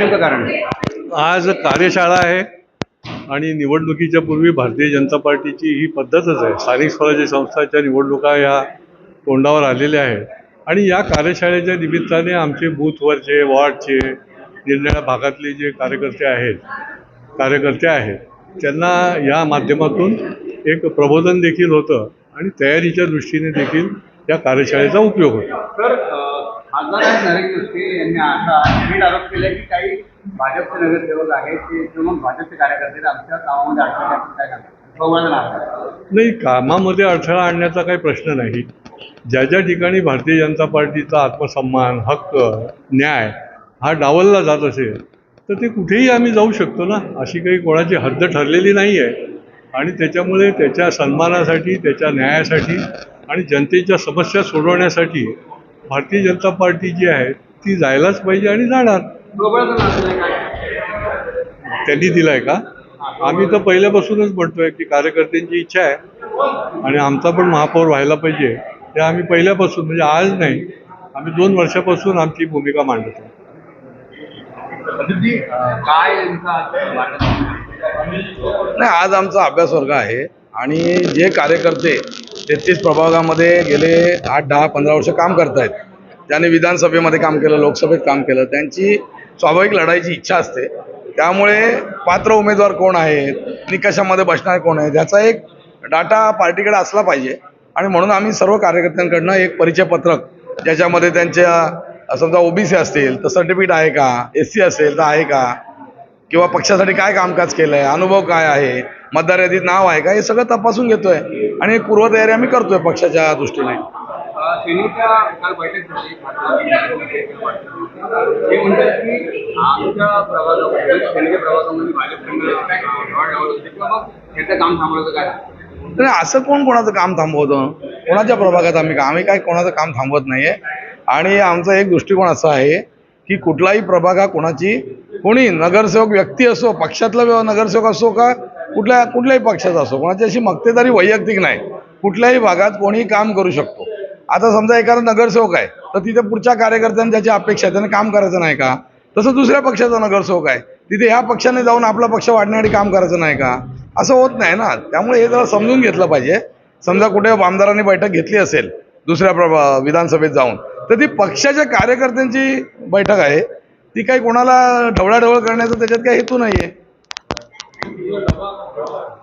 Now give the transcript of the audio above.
कारण? आज कार्यशाळा आहे आणि निवडणुकीच्या पूर्वी भारतीय जनता पार्टीची ही पद्धतच आहे. स्थानिक स्वराज्य संस्थांच्या निवडणुका या तोंडावर आलेल्या आहेत. आणि या कार्यशाळेच्या निमित्ताने आमचे बूथवरचे वॉर्डचे निरनिळ्या भागातले जे कार्यकर्ते आहेत कार्यकर्ते आहेत त्यांना या माध्यमातून एक प्रबोधन देखील होतं आणि तयारीच्या दृष्टीने देखील या कार्यशाळेचा उपयोग होतो. तर खासदार आहेत नरेंद्र मुस्के यांनी असा नवीन आरोप केला की काही भाजपचे नगरसेवक आहेत ते किंवा मग भाजपचे कार्यकर्ते आमच्या कामामध्ये अडचणी काय करतात नाही कामामध्ये अडथळा आणण्याचा काही प्रश्न नाही. ज्या ज्या ठिकाणी भारतीय जनता पार्टीचा आत्मसन्मान हक्क न्याय हा डावलला जात असेल तर ते कुठेही आम्ही जाऊ शकतो ना? अशी काही कोणाची हद्द ठरलेली नाही आहे आणि त्याच्यामुळे त्याच्या सन्मानासाठी त्याच्या न्यायासाठी आणि जनतेच्या समस्या सोडवण्यासाठी भारतीय जनता पार्टी जी आहे ती जायलाच पाहिजे आणि जाणार. त्यांनी दिलाय का? आम्ही तर पहिल्यापासूनच म्हणतोय की कार्यकर्त्यांची इच्छा आहे आणि आमचा पण महापौर व्हायला पाहिजे. ते आम्ही पहिल्यापासून म्हणजे आज नाही आम्ही दोन वर्षापासून आमची भूमिका मांडतो नाही आज आमचा अभ्यास वर्ग आहे आणि जे कार्यकर्ते तेहतीस प्रभागामध्ये गेले आठ दहा पंधरा वर्ष काम करतायत. त्याने विधानसभेमध्ये काम केलं लोकसभेत काम केलं. त्यांची स्वाभाविक लढाईची इच्छा असते. त्यामुळे पात्र उमेदवार कोण आहेत? निकषामध्ये बसणार कोण आहे त्याचा एक डाटा पार्टीकडे असला पाहिजे. आणि म्हणून आम्ही सर्व कार्यकर्त्यांकडनं एक परिचयपत्रक ज्याच्यामध्ये त्यांच्या समजा ओबीसी असतील तर सर्टिफिकेट आहे का? एस सी असेल तर आहे का? किंवा पक्षासाठी काय कामकाज केलं आहे अनुभव काय आहे? मतदार यादीत नाव आहे का? हे सगळं तपासून घेतोय. आणि पूर्वतयारी आम्ही करतोय पक्षाच्या दृष्टीने. असं कोण कोणाचं काम थांबवतं? कोणाच्या प्रभागात आम्ही का आम्ही काय कोणाचं काम थांबवत नाहीये. आणि आमचा एक दृष्टिकोन असा आहे की कुठलाही प्रभाग हा कोणाची कोणी नगरसेवक व्यक्ती असो पक्षातला नगरसेवक असो का कुठल्या कुठल्याही पक्षाचा असो कोणाची अशी मक्तेदारी वैयक्तिक नाही. कुठल्याही भागात कोणीही काम करू शकतो. आता समजा एखादा नगरसेवक आहे तर तिथे पुढच्या कार्यकर्त्यांनी ज्याची अपेक्षा आहे त्याने काम करायचं नाही का? तसं दुसऱ्या पक्षाचा नगरसेवक आहे तिथे ह्या पक्षाने जाऊन आपला पक्ष वाढण्यासाठी काम करायचं नाही का? असं होत नाही ना. त्यामुळे हे जरा समजून घेतलं पाहिजे. समजा कुठे आमदारांनी बैठक घेतली असेल दुसऱ्या प्रभा विधानसभेत जाऊन तर ती पक्षाच्या कार्यकर्त्यांची बैठक आहे. ती काही कोणाला ढवळाढवळ करण्याचा त्याच्यात काही हेतू नाही आहे Chưa được.